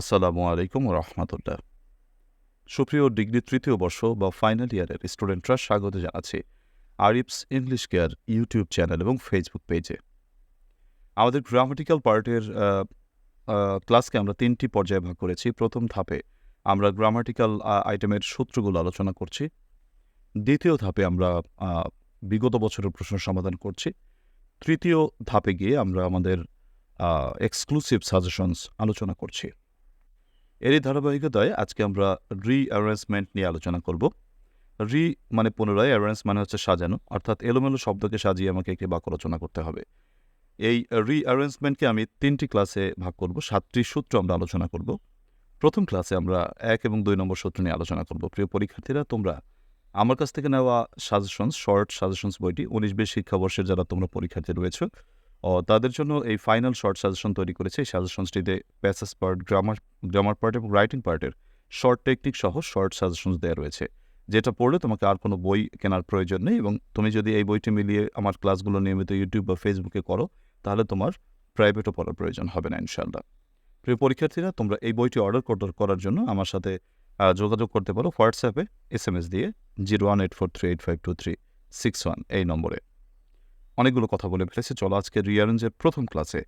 আসসালামু আলাইকুম রহমতুল্লাহ। সুপ্রিয় ডিগ্রি তৃতীয় বর্ষ বা ফাইনাল ইয়ারের স্টুডেন্টরা স্বাগত জানাচ্ছি Arif's English care YouTube channel এবং ফেসবুক পেজে। আমাদের গ্রামাটিক্যাল পার্টের ক্লাসকে আমরা তিনটি পর্যায়ে ভাগ করেছি। প্রথম ধাপে আমরা গ্রামাটিক্যাল আইটেমের সূত্রগুলো আলোচনা করছি। দ্বিতীয় ধাপে আমরা বিগত বছরের প্রশ্ন সমাধান করছি। তৃতীয় ধাপে গিয়ে আমরা আমাদের এক্সক্লুসিভ সাজেশনস আলোচনা করছি। এরই ধারাবাহিকতায় আজকে আমরা রি অ্যারেঞ্জমেন্ট নিয়ে আলোচনা করব। রি মানে পুনরায় অ্যারেঞ্জ মানে হচ্ছে সাজানো, অর্থাৎ এলোমেলো শব্দকে সাজিয়ে আমাকে একটি বাক্য রচনা করতে হবে। এই রি অ্যারেঞ্জমেন্টকে আমি তিনটি ক্লাসে ভাগ করব, সাতটি সূত্র আমরা আলোচনা করব। প্রথম ক্লাসে আমরা এক এবং দুই নম্বর সূত্র নিয়ে আলোচনা করব। প্রিয় পরীক্ষার্থীরা, তোমরা আমার কাছ থেকে নেওয়া সাজেশনস শর্ট সাজেশনস বইটি, উনিশ বিশ শিক্ষাবর্ষের যারা তোমরা পরীক্ষার্থী রয়েছে তাদের জন্য এই ফাইনাল শর্ট সাজেশন তৈরি করেছে। এই সাজেশনসটিতে passage part grammar grammar part এবং রাইটিং পার্টের শর্ট টেকনিক সহ শর্ট সাজেশনস দেওয়া রয়েছে। যেটা পড়লে তোমাকে আর কোনো বই কেনার প্রয়োজন নেই এবং তুমি যদি এই বইটি মিলিয়ে আমার ক্লাসগুলো নিয়মিত ইউটিউব বা ফেসবুকে করো, তাহলে তোমার প্রাইভেটও পড়ার প্রয়োজন হবে না ইনশাল্লাহ প্রিয় পরীক্ষার্থীরা, তোমরা এই বইটি অর্ডার করার জন্য আমার সাথে যোগাযোগ করতে পারো হোয়াটসঅ্যাপে এস এম এস দিয়ে zero one eight four three eight five two three six one এই নম্বরে। অনেকগুলো কথা বলে ফেলেছে। চলো আজকে রিয়ারেঞ্জের প্রথম ক্লাসে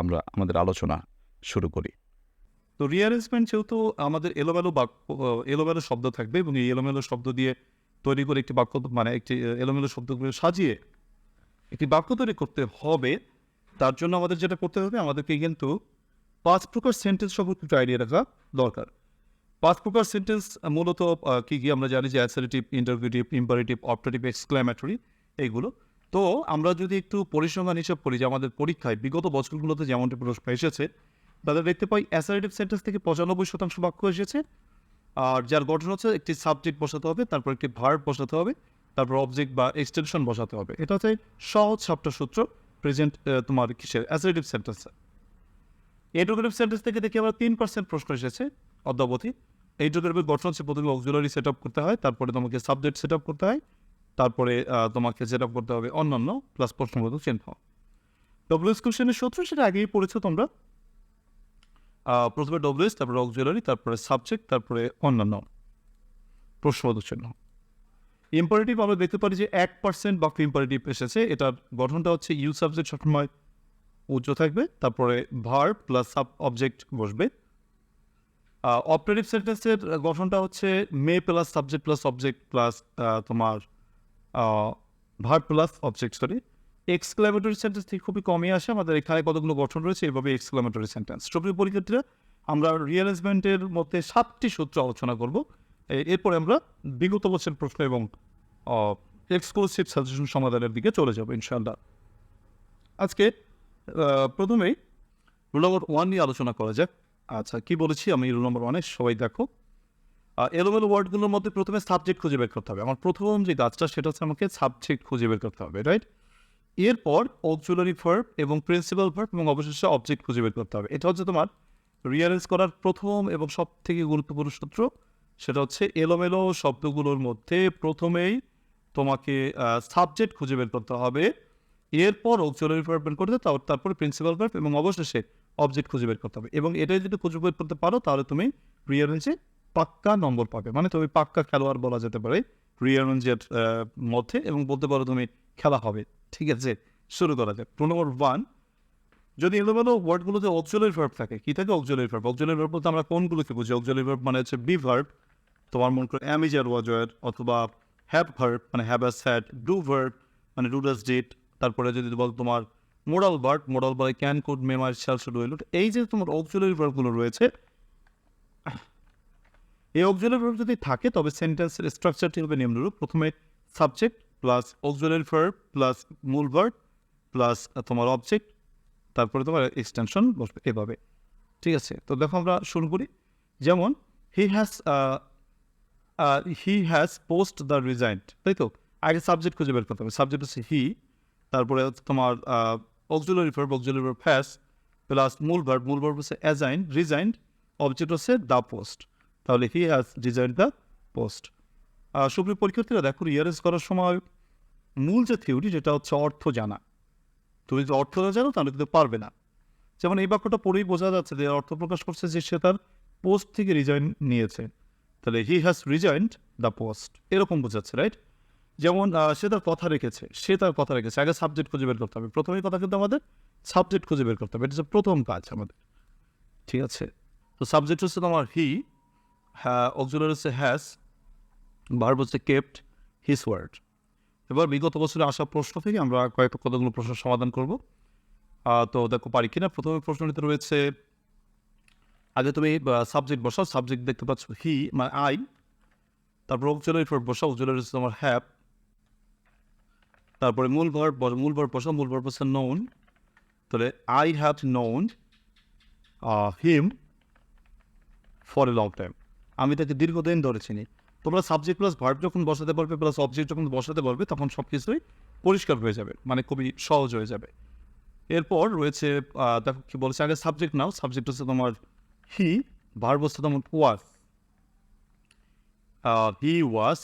আমরা আমাদের আলোচনা শুরু করি। তো রিয়ারেঞ্জমেন্ট যেহেতু আমাদের এলোমেলো বাক্য, এলোমেলো শব্দ থাকবে এবং এই এলোমেলো শব্দ দিয়ে তৈরি করে একটি বাক্য মানে একটি এলোমেলো শব্দগুলো সাজিয়ে একটি বাক্য তৈরি করতে হবে, তার জন্য আমাদের যেটা করতে হবে, আমাদেরকে কিন্তু পাঁচ প্রকার সেন্টেন্স সম্পর্কে একটু আইডিয়া রাখা দরকার। পাঁচ প্রকার সেন্টেন্স মূলত কী কি আমরা জানি যে assertive interrogative imperative optative exclamatory এইগুলো। তো আমরা যদি একটু পরিসংখ্যান হিসাব করি যে আমাদের পরীক্ষায় বিগত বছরগুলোতে যেমনটি প্রশ্ন এসেছে, তাদের দেখতে পাই অ্যাসারেটিভ সেন্টেন্স থেকে পঁচানব্বই শতাংশ বাক্য এসেছে। আর যার গঠন হচ্ছে একটি সাবজেক্ট বসাতে হবে, তারপর একটি ভার্ব বসাতে হবে, তারপর অবজেক্ট বা এক্সটেনশন বসাতে হবে। এটা হচ্ছে সহজ সাপটা সূত্র প্রেজেন্ট তোমার কিসের অ্যাসারেটিভ সেন্টেন্স এডুকেটিভ সেন্টেন্স থেকে দেখি আবার তিন পার্সেন্ট প্রশ্ন এসেছে অদ্যাবধি। এই ডোকেটিভের গঠন হচ্ছে প্রথমে অক্সিলারি সেট আপ করতে হয়, তারপরে তোমাকে সাবজেক্ট সেট আপ করতে হয়। তারপরে তোমাকে আপ করতে হবে, অন্যান্য প্লাস প্রশ্নবোধক চিহ্ন। ডব্লিউএস কোশ্চেনের সূত্র, সেটা আগেই পড়েছো তোমরা। প্রথমে ডব্লিউএস তারপরে অক্সিলারি তারপরে সাবজেক্ট তারপরে অন্যান্য প্রশ্নবোধক চিহ্ন। ইম্পারেটিভ আমরা দেখতে পারি যে এক পার্সেন্ট বাক্য ইম্পারেটিভ এসেছে। এটার গঠনটা হচ্ছে ইউ সাবজেক্ট সবসময় উচ্চ থাকবে, তারপরে ভার প্লাস সাব অবজেক্ট বসবে অপারেটিভ সেন্টেন্সের গঠনটা হচ্ছে may plus subject plus object plus তোমার verb plus object sorry exclamatory sentence থেকে খুবই কমই আসে। আমাদের এখানে কতগুলো গঠন রয়েছে, এভাবে এক্সক্লামেটরি সেন্টেন্স সুপ্রিয় পরীক্ষার্থীরা, আমরা রিয়ারেঞ্জমেন্টের মধ্যে সাতটি সূত্র আলোচনা করব। এরপরে আমরা বিগত বছর প্রশ্ন এবং এক্সক্লুসিভ সাজেশন সমাধানের দিকে চলে যাব, ইনশাআল্লাহ। আজকে প্রথমেই রুল নম্বর ওয়ান নিয়ে আলোচনা করা যাক। আচ্ছা কি বলেছি? আমি রুল নম্বর ওয়ানে সবাই দেখো। এলোমেলো ওয়ার্ডগুলোর মধ্যে প্রথমে সাবজেক্ট খুঁজে বের করতে হবে। আমার প্রথম যে কাজটা সেটা হচ্ছে আমাকে সাবজেক্ট খুঁজে বের করতে হবে রাইট এরপর অক্সুলারি ভার্ব এবং প্রিন্সিপাল ভার্ব এবং অবশেষে অবজেক্ট খুঁজে বের করতে হবে। এটা হচ্ছে তোমার রিয়ারেঞ্জ করার প্রথম এবং সব থেকে গুরুত্বপূর্ণ সূত্র। সেটা হচ্ছে এলোমেলো শব্দগুলোর মধ্যে প্রথমেই তোমাকে সাবজেক্ট খুঁজে বের করতে হবে। এরপর অক্সিলারি ভার্ব বের করতে তার তারপরে প্রিন্সিপাল ভার্ব এবং অবশেষে অবজেক্ট খুঁজে বের করতে হবে। এবং এটাই যদি খুঁজে বের করতে পারো, তাহলে তুমি রিয়ারেঞ্জে পাক্কা নম্বর পাবে। মানে তুমি পাক্কা খেলোয়াড় বলা যেতে পারে। রিয়ারেঞ্জের মধ্যে এবং বলতে পারো তুমি খেলা হবে। ঠিক আছে? শুরু করা যাক। Two number one. যদি এলোমেলো ওয়ার্ডগুলোতে অক্সিলারি ভার্ব থাকে, কী থাকে অক্সিলারি ভার্ব অক্সিলারি ভার্ব বলতে আমরা কোনগুলোকে বুঝি? অক্সিলারি ভার্ব মানে হচ্ছে বি ভার্ব তোমার মন করে am is are was were অথবা হ্যাভ ভার্ব মানে have has had do verb মানে ডু ডাস ডিট তারপরে যদি বল তোমার modal verb modal by can could may might should will এই যে তোমার অক্সিলারি ভার্বগুলো রয়েছে এই অক্সিলারি ভার্ব যদি থাকে, তবে সেন্টেন্সের স্ট্রাকচারটি হবে নিম্নরূপ। প্রথমে subject plus auxiliary verb plus মূল ভার্ব প্লাস তোমার অবজেক্ট তারপরে তোমার এক্সটেনশন বসবে এভাবে। ঠিক আছে? তো দেখো আমরা শুরু করি। যেমন he has he has post the resigned তাই তো? আগে সাবজেক্ট খুঁজে বের করতে হবে। সাবজেক্ট হচ্ছে হি তারপরে তোমার auxiliary verb auxiliary verb has plus মূল ভার্ব মূল ভার্ব হচ্ছে অ্যাজাইন রিজাইন্ড অবজেক্ট হচ্ছে দ্য পোস্ট তাহলে he has resigned the post. সুপ্রিয় পরীক্ষার্থীরা দেখো রিয়ারেজ করার সময় মূল যে থিওরি, যেটা হচ্ছে অর্থ জানা। তুমি যদি অর্থ না জানো, তাহলে কিন্তু পারবে না। যেমন এই বাক্যটা পড়েই বোঝা যাচ্ছে যে অর্থ প্রকাশ করছে যে সে তার পোস্ট থেকে রিজাইন নিয়েছে। তাহলে he has resigned the post. এরকম বোঝাচ্ছে, রাইট? যেমন সে তার কথা রেখেছে, সে তার কথা রেখেছে। আগে সাবজেক্ট খুঁজে বের করতে হবে। প্রথমেই কথা কিন্তু আমাদের সাবজেক্ট খুঁজে বের করতে হবে। এটা হচ্ছে প্রথম কাজ আমাদের। ঠিক আছে? তো সাবজেক্ট হচ্ছে তোমার হি। অক্সুলার হ্যাজ ভার্ব হচ্ছে কেপ্ট হিস ওয়ার্ড এবার বিগত বছরে আসা প্রশ্ন থেকে আমরা কয়েকটা কতগুলো প্রশ্নের সমাধান করব। তো দেখো, পারি কিনা? প্রথমে প্রশ্নটিতে রয়েছে, আগে তুমি সাবজেক্ট বসাও সাবজেক্ট দেখতে পাচ্ছ হি মানে আই তারপর অক্সুলারি ফর বসাও অক্সুলারি তোমার হ্যাপ তারপরে মূল ভার মূল ভার বসাও, মূল ভার হচ্ছে নোন তাহলে I have known him for a long time আমি তাকে দীর্ঘদিন ধরে চিনি। তোমরা সাবজেক্ট প্লাস ভার্ব যখন বসাতে পারবে প্লাস অবজেক্ট যখন বসাতে পারবে, তখন সব কিছুই পরিষ্কার হয়ে যাবে মানে খুবই সহজ হয়ে যাবে। এরপর রয়েছে দেখো কি বলেছে, আগে সাবজেক্ট নাও সাবজেক্ট হচ্ছে তোমার হি ভার্ব হচ্ছে তোমার ওয়াজ হি ওয়াজ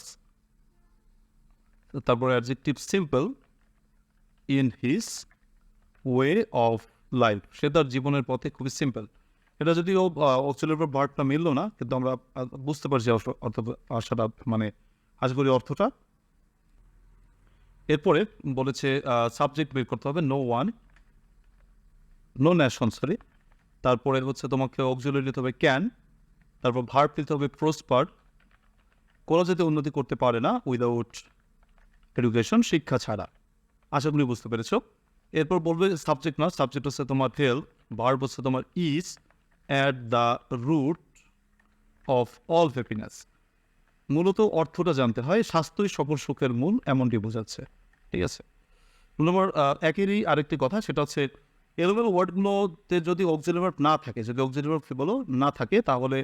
তারপরে adjective simple in his way of life সে তার জীবনের পথে খুবই সিম্পল এটা যদিও অক্সিলের উপর ভার্বটা মিললো না, কিন্তু আমরা বুঝতে পারছি অর্থ- আশাটা মানে আশা করি অর্থটা। এরপরে বলেছে সাবজেক্ট বের করতে হবে no one no nation sorry তারপরে হচ্ছে তোমাকে অক্সিলারি নিতে হবে ক্যান তারপর ভার্ব নিতে হবে প্রোস্পার কোনো যাতে উন্নতি করতে পারে না উইদাউট এডুকেশন শিক্ষা ছাড়া। আশা করি বুঝতে পেরেছ। এরপর বলবে সাবজেক্ট না সাবজেক্ট হচ্ছে তোমার হেল ভার্ব হচ্ছে তোমার is at the root of all happiness মূলত অর্থটা জানতে হয়, স্বাস্থ্যই সকল সুখের মূল, এমনটি বোঝাচ্ছে। ঠিক আছে? নম্বর একেরই আরেকটি কথা, সেটা হচ্ছে, এলোমেলো ওয়ার্ডগুলোতে যদি অক্সিলারি ভার্ব না থাকে, যদি অক্সিলারি ভার্ব বলো না থাকে, তাহলে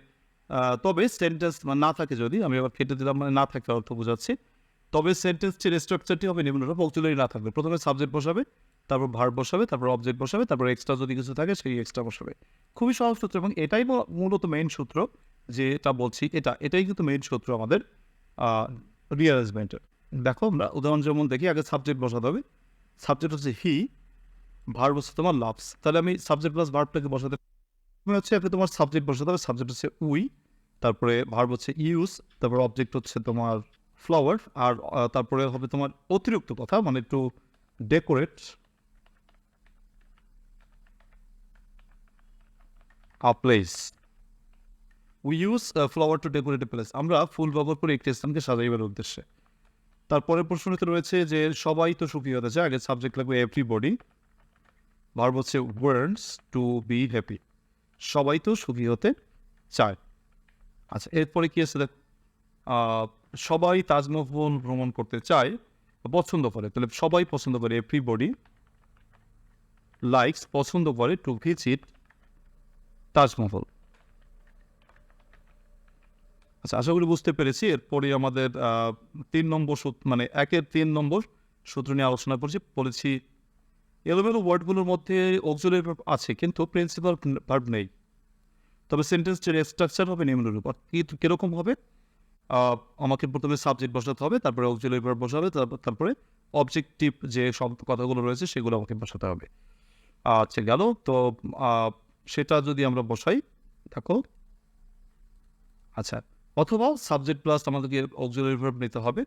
তবে সেন্টেন্স না থাকে যদি, আমি আবার কেটে দিলাম মানে না থাকে অর্থ বোঝাচ্ছি, তবে সেন্টেন্সটির স্ট্রাকচারটি হবে নিম্নরূপ অক্সিলারি না থাকবে। প্রথমে সাবজেক্ট বসাবে তারপর ভার্ব বসাবে, তারপর অবজেক্ট বসাবে, তারপর এক্সট্রা যদি কিছু থাকে সেই এক্সট্রা বসাবে। খুবই সহজ সূত্র এবং এটাই মূলত মেইন সূত্র যে এটা বলছি এটা, এটাই কিন্তু মেইন সূত্র আমাদের রিয়ারেঞ্জমেন্টের দেখো আমরা উদাহরণ যেমন দেখি, আগে সাবজেক্ট বসাতে হবে। সাবজেক্ট হচ্ছে হি ভার্ব হচ্ছে তোমার লাভস তাহলে আমি সাবজেক্ট প্লাস ভার্বটাকে বসাতে মানে হচ্ছে আগে তোমার সাবজেক্ট বসাতে হবে সাবজেক্ট হচ্ছে উই তারপরে ভার্ব হচ্ছে ইউজ তারপর অবজেক্ট হচ্ছে তোমার ফ্লাওয়ার আর তারপরে হবে তোমার অতিরিক্ত কথা মানে একটু decorate a place we use flower to decorate a place আমরা ফুল ব্যবহার করে একটি স্থানকে সাজাইবার উদ্দেশ্যে। তারপরে প্রশ্নটিতে রয়েছে যে, সবাই তো সুখী হতে চায়, আগে সাবজেক্ট লাগবে এভরিবডি ভার্ব হচ্ছে ওয়ার্ডস টু বি হ্যাপি সবাই তো সুখী হতে চায়। আচ্ছা এরপরে কি আছে সবাই তাজমহল ভ্রমণ করতে চায় পছন্দ করে। তাহলে সবাই পছন্দ করে এভরিবডি লাইকস পছন্দ করে টু ভিজিট তাজমহল আচ্ছা আশা করি বুঝতে পেরেছি। এরপরে আমাদের তিন নম্বর সূত্র মানে একের তিন নম্বর সূত্র নিয়ে আলোচনা করছি বলেছি এলোমেলো ওয়ার্ডগুলোর মধ্যে অক্সুলারি ভার্ব আছে, কিন্তু প্রিন্সিপাল ভার্ব নেই। তবে সেন্টেন্সটির স্ট্রাকচার হবে নিম্নরূপ কীরকম হবে? আমাকে প্রথমে সাবজেক্ট বসাতে হবে, তারপরে অক্সিলারি ভার্ব বসাবে তারপর অবজেক্টিভ যে সব কথাগুলো রয়েছে, সেগুলো আমাকে বসাতে হবে। আচ্ছা গেল। তো সেটা যদি আমরা বসাই থাকো আচ্ছা অথবা সাবজেক্ট প্লাস আমাদেরকে অক্সিলারি ভার্ব নিতে হবে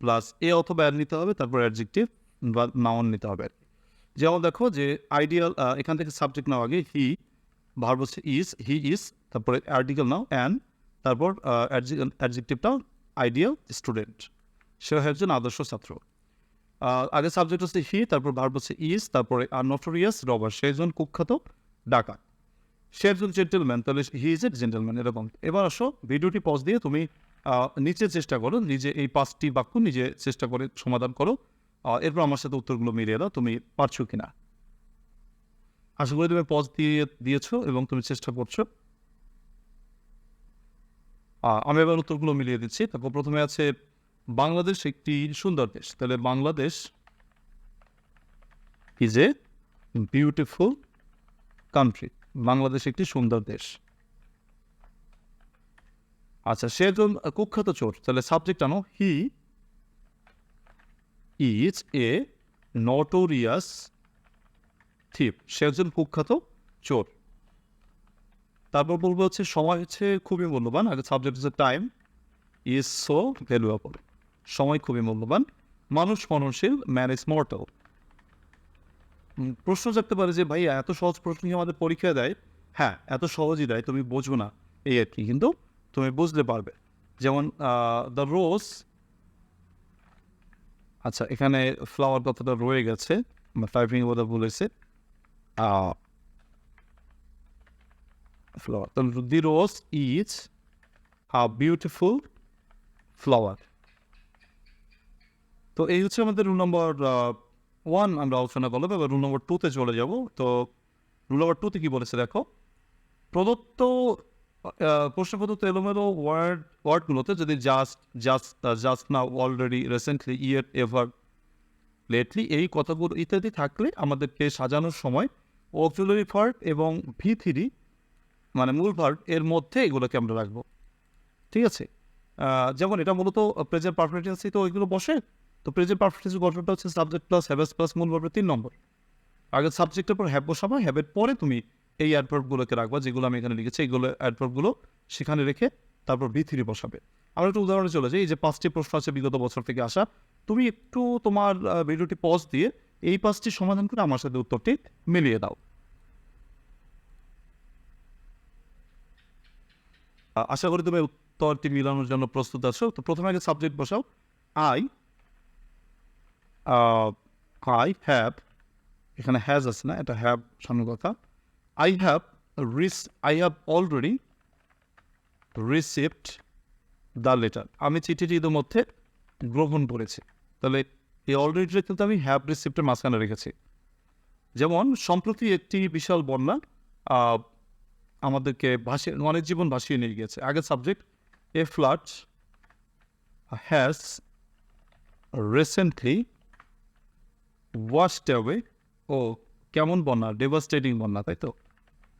প্লাস এ অথবা অ্যাড নিতে হবে, তারপর অ্যাডজেক্টিভ বা নাউন নিতে হবে। আর কি। যেমন দেখো যে আইডিয়াল এখান থেকে সাবজেক্ট নাও আগে হি ভার্ব হচ্ছে ইজ হি ইজ তারপরে আর্টিকেল নাও অ্যান্ড তারপর অ্যাডজেক্টিভটাও আইডিয়াল স্টুডেন্ট সে একজন আদর্শ ছাত্র। আগে সাবজেক্ট হচ্ছে হি তারপর ভার্ব হচ্ছে ইজ তারপরে আর নটোরিয়াস রবার সে একজন কুখ্যাত। ডাকাত। সে একজন জেন্টেলম্যান তাহলে হি ইজ এ জেন্টেলম্যান এরকম। এবার আসো, ভিডিওটি পজ দিয়ে তুমি নিচে চেষ্টা করো, নিজে এই পাঁচটি বাক্য নিজে চেষ্টা করে সমাধান করো। এরপর আমার সাথে উত্তরগুলো মিলিয়ে দাও, তুমি পারছ কিনা। আশা করি তুমি পজ দিয়ে, দিয়েছ এবং তুমি চেষ্টা করছ। আমি এবার উত্তরগুলো মিলিয়ে দিচ্ছি। তারপর প্রথমে আছে, বাংলাদেশ একটি সুন্দর দেশ। তাহলে Bangladesh is a beautiful country Bangladesh একটি সুন্দর দেশ। আচ্ছা সে একজন কুখ্যাত চোর, তাহলে সাবজেক্ট আনো হি ইজ এ নটোরিয়াস থিপ সে একজন কুখ্যাত চোর। তারপর বলব হচ্ছে, সময় হচ্ছে খুবই মূল্যবান, আগে সাবজেক্ট হচ্ছে টাইম ইজ সো ভ্যালুয়েবল সময় খুবই মূল্যবান, মানুষ মননশীল ম্যান ইজ মর্টাল প্রশ্ন জাগতে পারে যে, ভাই, এত সহজ প্রশ্ন আমাদের পরীক্ষায় দেয়? হ্যাঁ এত সহজই দেয়, তুমি বোঝো না এই আর কি। কিন্তু তুমি বুঝতে পারবে। যেমন দ্য রোজ আচ্ছা এখানে ফ্লাওয়ার কথাটা রয়ে গেছে টাইপিং কথা বলেছে। Flower the rose is a beautiful flower. তো এই হচ্ছে আমাদের রুল নম্বর ওয়ান আমরা আলোচনা করলাম, এবার রুল নম্বর টুতে চলে যাব। তো রুল নম্বর টুতে কী বলেছে দেখো? প্রদত্ত প্রশ্ন প্রদত্ত এলোমেলো ওয়ার্ড ওয়ার্ডগুলোতে যদি জাস্ট জাস্ট জাস্ট না already recently yet ever lately এই কথাগুলো ইত্যাদি থাকলে আমাদেরকে সাজানোর সময় অক্সিলারি ফার্ট এবং ভি থ্রি মানে মূল ভার্ব এর মধ্যে এগুলোকে আমরা রাখব। ঠিক আছে? যেমন এটা মূলত প্রেজেন্ট পারফেক্টেন্সি তো ওইগুলো বসে তো প্রেজেন্ট পারফেক্টেন্সি গঠনটা হচ্ছে সাবজেক্ট প্লাস হ্যাভেস প্লাস মূল ভার্বের তিন নম্বর। আগে সাবজেক্টের পর হ্যাভ বসাবা হ্যাবের পরে তুমি এই অ্যাডভার্বগুলোকে রাখবা, যেগুলো আমি এখানে লিখেছি, এইগুলো অ্যাডভার্বগুলো সেখানে রেখে তারপর বি থ্রি বসাবে। আমরা একটু উদাহরণে চলে যাই, এই যে পাঁচটি প্রশ্ন আছে বিগত বছর থেকে আসা, তুমি একটু তোমার ভিডিওটি পজ দিয়ে এই পাঁচটি সমাধান করে আমার সাথে উত্তরটি মিলিয়ে দাও। আশা করি তুমি উত্তরটি মিলানোর জন্য প্রস্তুত আছো। তো প্রথমে আগে সাবজেক্ট বসাও। আই আই হ্যাভ এখানে হ্যাজ আছে না, এটা হ্যাভ সামনে কথা। I have Rhys I have already received the letter আমি চিঠিটি ইতিমধ্যে গ্রহণ করেছি। তাহলে এই অলরেডিটা কিন্তু আমি হ্যাভ রিসিপ্টের মাঝখানে রেখেছি। যেমন, সম্প্রতি একটি বিশাল বন্যা আমাদেরকে ভাসিয়ে অনেক জীবন ভাসিয়ে নিয়ে গিয়েছে। আগের subject a flood has recently washed away ও কেমন বন্যা? ডেভাস্টেটিং বন্যা তাই তো?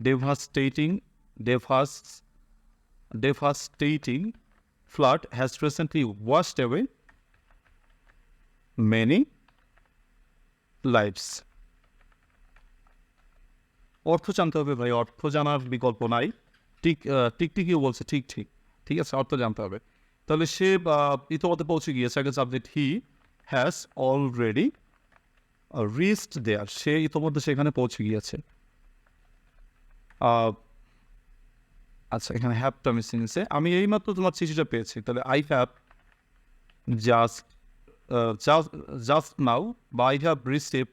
Devastating ডেভাস devastating flood has recently washed away many lifes অর্থ জানতে হবে ভাই অর্থ জানার বিকল্প নাই। ঠিক আহ, টিকটিকিও বলছে ঠিক ঠিক। ঠিক আছে অর্থ জানতে হবে। তাহলে সে ইতোমধ্যে পৌঁছে গিয়েছে আগে subject he has already reached there সে ইতোমধ্যে সেখানে পৌঁছে গিয়েছে। আচ্ছা এখানে হ্যাপটা মিসিং আছে। আমি এইমাত্র তোমার চিঠিটা পেয়েছি। তাহলে I just just just now বা I have receive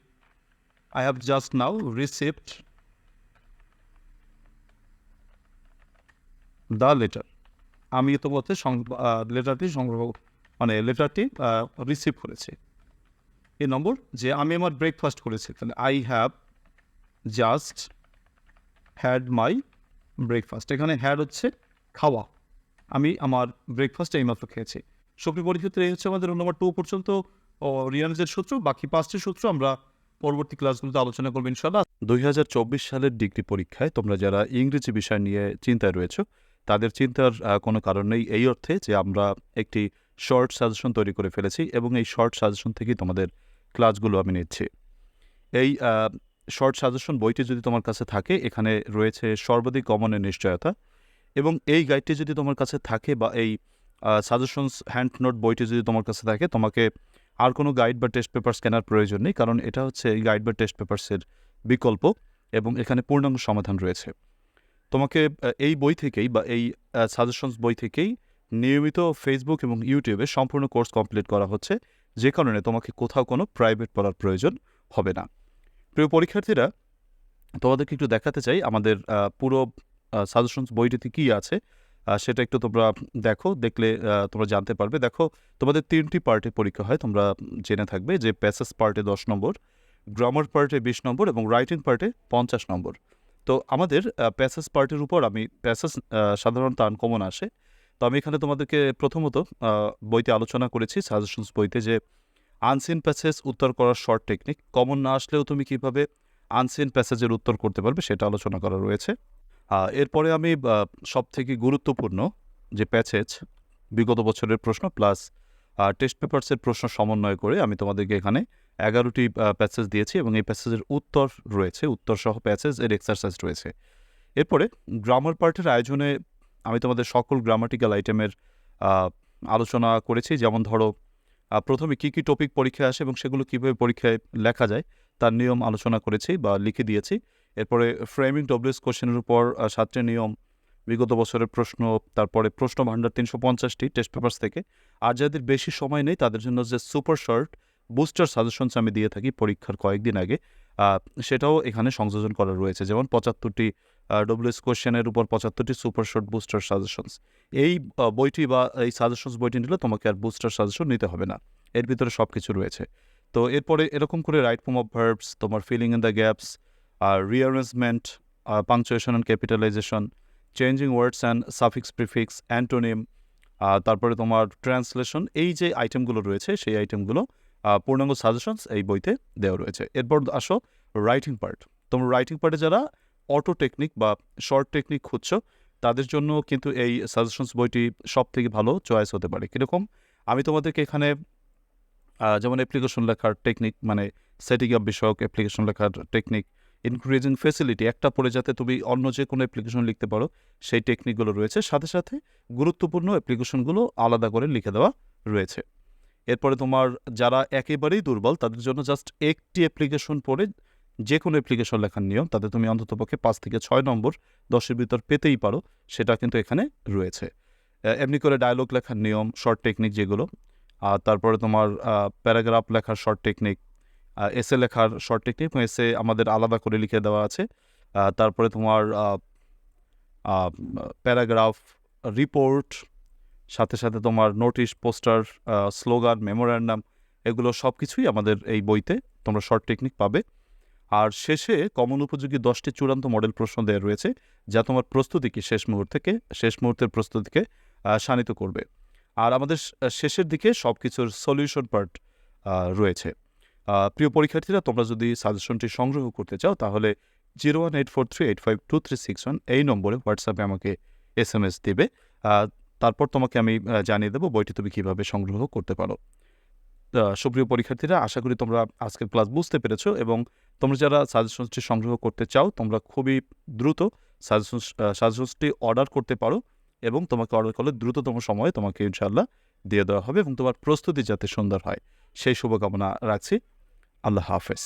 I have just now received the letter আমি ইতিমধ্যে লেটারটি সংগ্রহ মানে লেটারটি রিসিভ করেছি। এই নম্বর যে আমি আমার ব্রেকফাস্ট করেছি। তাহলে I have just had my breakfast এখানে হ্যাড হচ্ছে খাওয়া। আমি আমার ব্রেকফাস্ট এইমাত্র খেয়েছি। সবজি পরীক্ষাতে এই হচ্ছে আমাদের নম্বর টু পর্যন্ত। ও রিয়ানের সূত্র, বাকি পাঁচটি সূত্র আমরা পরবর্তী ক্লাসগুলোতে আলোচনা করব ইনশাল্লাহ দুই সালের ডিগ্রি পরীক্ষায় তোমরা যারা ইংরেজি বিষয় নিয়ে চিন্তায় রয়েছো, তাদের চিন্তার কোনো কারণ নেই এই অর্থে যে আমরা একটি শর্ট সাজেশন তৈরি করে ফেলেছি এবং এই শর্ট সাজেশন থেকেই তোমাদের ক্লাসগুলো আমি নিচ্ছি। এই শর্ট সাজেশন বইটি যদি তোমার কাছে থাকে, এখানে রয়েছে সর্বাধিক কমনের নিশ্চয়তা এবং এই গাইডটি যদি তোমার কাছে থাকে বা এই সাজেশনস হ্যান্ড নোট বইটি যদি তোমার কাছে থাকে, তোমাকে আর কোনো গাইড বা টেস্ট পেপার কেনার প্রয়োজন নেই, কারণ এটা হচ্ছে এই গাইড বা টেস্ট পেপারসের বিকল্প এবং এখানে পূর্ণাঙ্গ সমাধান রয়েছে। তোমাকে এই বই থেকেই বা এই সাজেশনস বই থেকেই নিয়মিত ফেসবুক এবং ইউটিউবে সম্পূর্ণ কোর্স কমপ্লিট করা হচ্ছে। যে কারণে তোমাকে কোথাও কোনো প্রাইভেট পড়ার প্রয়োজন হবে না। প্রিয় পরীক্ষার্থীরা, তোমাদেরকে একটু দেখাতে চাই আমাদের পুরো সাজেশনস বইটিতে কী আছে। সেটা একটু তোমরা দেখো, দেখলে তোমরা জানতে পারবে। দেখো, তোমাদের তিনটি পার্টে পরীক্ষা হয়, তোমরা জেনে থাকবে যে প্যাসেজ পার্টে দশ নম্বর গ্রামার পার্টে বিশ নম্বর এবং রাইটিং পার্টে পঞ্চাশ নম্বর। তো আমাদের প্যাসেজ পার্টের উপর আমি প্যাসেজ সাধারণত আনকমন আসে। তো আমি এখানে তোমাদেরকে প্রথমত বইতে আলোচনা করেছি সাজেশনস বইতে যে আনসিন প্যাসেজ উত্তর করার শর্ট টেকনিক কমন না আসলেও তুমি কীভাবে আনসিন প্যাসেজের উত্তর করতে পারবে সেটা আলোচনা করা রয়েছে। এরপরে আমি সব থেকে গুরুত্বপূর্ণ যে প্যাসেজ বিগত বছরের প্রশ্ন প্লাস টেস্ট পেপার্সের প্রশ্ন সমন্বয় করে আমি তোমাদেরকে এখানে এগারোটি প্যাসেজ দিয়েছি এবং এই প্যাসেজের উত্তর রয়েছে উত্তর সহ প্যাসেজ এর এক্সারসাইজ রয়েছে। এরপরে গ্রামার পার্টের আয়োজনে আমি তোমাদের সকল গ্রামাটিক্যাল আইটেমের আলোচনা করেছি। যেমন ধরো প্রথমে কী কী টপিক পরীক্ষায় আসে এবং সেগুলো কীভাবে পরীক্ষায় লেখা যায়, তার নিয়ম আলোচনা করেছি বা লিখে দিয়েছি। এরপরে ফ্রেমিং ডব্লিউএস কোশ্চেনের উপর সাতটি নিয়ম, বিগত বছরের প্রশ্ন, তারপরে প্রশ্ন ভাণ্ডার তিনশো পঞ্চাশটি টেস্ট পেপার্স থেকে। আর যাদের বেশি সময় নেই, তাদের জন্য যে সুপার শর্ট বুস্টার সাজেশনস আমি দিয়ে থাকি পরীক্ষার কয়েকদিন আগে সেটাও এখানে সংযোজন করা রয়েছে। যেমন পঁচাত্তরটি ডব্লিউএস কোশ্চেনের উপর পঁচাত্তরটি সুপার শর্ট বুস্টার সাজেশনস এই বইটি বা এই সাজেশনস বইটি নিলে তোমাকে আর বুস্টার সাজেশন নিতে হবে না। এর ভিতরে সব কিছু রয়েছে। তো এরপরে এরকম করে রাইট ফর্ম অফ ভার্বস তোমার filling in the gaps R rearrangement punctuation and capitalisation changing words and suffix prefix antonym তারপরে তোমার ট্রান্সলেশন এই যে আইটেমগুলো রয়েছে, সেই আইটেমগুলো পূর্ণাঙ্গ সাজেশনস এই বইতে দেওয়া রয়েছে। এরপর আসো রাইটিং পার্ট তোমরা রাইটিং পার্টে যারা অটো টেকনিক বা শর্ট টেকনিক খুঁজছো, তাদের জন্য কিন্তু এই সাজেশনস বইটি সব থেকে ভালো চয়েস হতে পারে। কীরকম? আমি তোমাদেরকে এখানে যেমন অ্যাপ্লিকেশন লেখার টেকনিক মানে সেটিং আপ বিষয়ক অ্যাপ্লিকেশন লেখার টেকনিক ইনক্রিজিং ফেসিলিটি একটা পড়ে যাতে তুমি অন্য যে কোনো অ্যাপ্লিকেশন লিখতে পারো, সেই টেকনিকগুলো রয়েছে। সাথে সাথে গুরুত্বপূর্ণ অ্যাপ্লিকেশনগুলো আলাদা করে লিখে দেওয়া রয়েছে। এরপরে তোমার যারা একেবারেই দুর্বল, তাদের জন্য জাস্ট একটি অ্যাপ্লিকেশন পড়ে যে কোনো অ্যাপ্লিকেশন লেখার নিয়ম, তাতে তুমি অন্ততপক্ষে পাঁচ থেকে ছয় নম্বর, দশের ভিতর পেতেই পারো, সেটা কিন্তু এখানে রয়েছে। এমনি করে ডায়লগ লেখার নিয়ম শর্ট টেকনিক যেগুলো, আর তারপরে তোমার প্যারাগ্রাফ লেখার শর্ট টেকনিক এসে লেখার শর্ট টেকনিক এসে আমাদের আলাদা করে লিখে দেওয়া আছে। তারপরে তোমার প্যারাগ্রাফ রিপোর্ট সাথে সাথে তোমার নোটিশ, পোস্টার স্লোগান, মেমোরান্ডাম এগুলো সব কিছুই আমাদের এই বইতে তোমরা শর্ট টেকনিক পাবে। আর শেষে কমন উপযোগী দশটি চূড়ান্ত মডেল প্রশ্ন দেওয়া রয়েছে, যা তোমার প্রস্তুতিকে শেষ মুহূর্তে শেষ মুহূর্তের প্রস্তুতিকে শানিত করবে। আর আমাদের শেষের দিকে সব কিছুর সলিউশন পার্ট রয়েছে। প্রিয় পরীক্ষার্থীরা, তোমরা যদি সাজেশনটি সংগ্রহ করতে চাও, তাহলে zero one eight four three eight five two three six one এই নম্বরে হোয়াটসঅ্যাপে আমাকে এস এম এস দেবে তারপর তোমাকে আমি জানিয়ে দেবো বইটি তুমি কীভাবে সংগ্রহ করতে পারো। সুপ্রিয় পরীক্ষার্থীরা, আশা করি তোমরা আজকের ক্লাস বুঝতে পেরেছ এবং তোমরা যারা সাজেশনসটি সংগ্রহ করতে চাও, তোমরা খুবই দ্রুত সাজেশন সাজেশনসটি অর্ডার করতে পারো এবং তোমাকে অর্ডার করলে দ্রুততম সময়ে তোমাকে ইনশাআল্লাহ দিয়ে দেওয়া হবে এবং তোমার প্রস্তুতি যাতে সুন্দর হয়। সেই শুভকামনা রাখছি। আল্লাহ হাফেজ।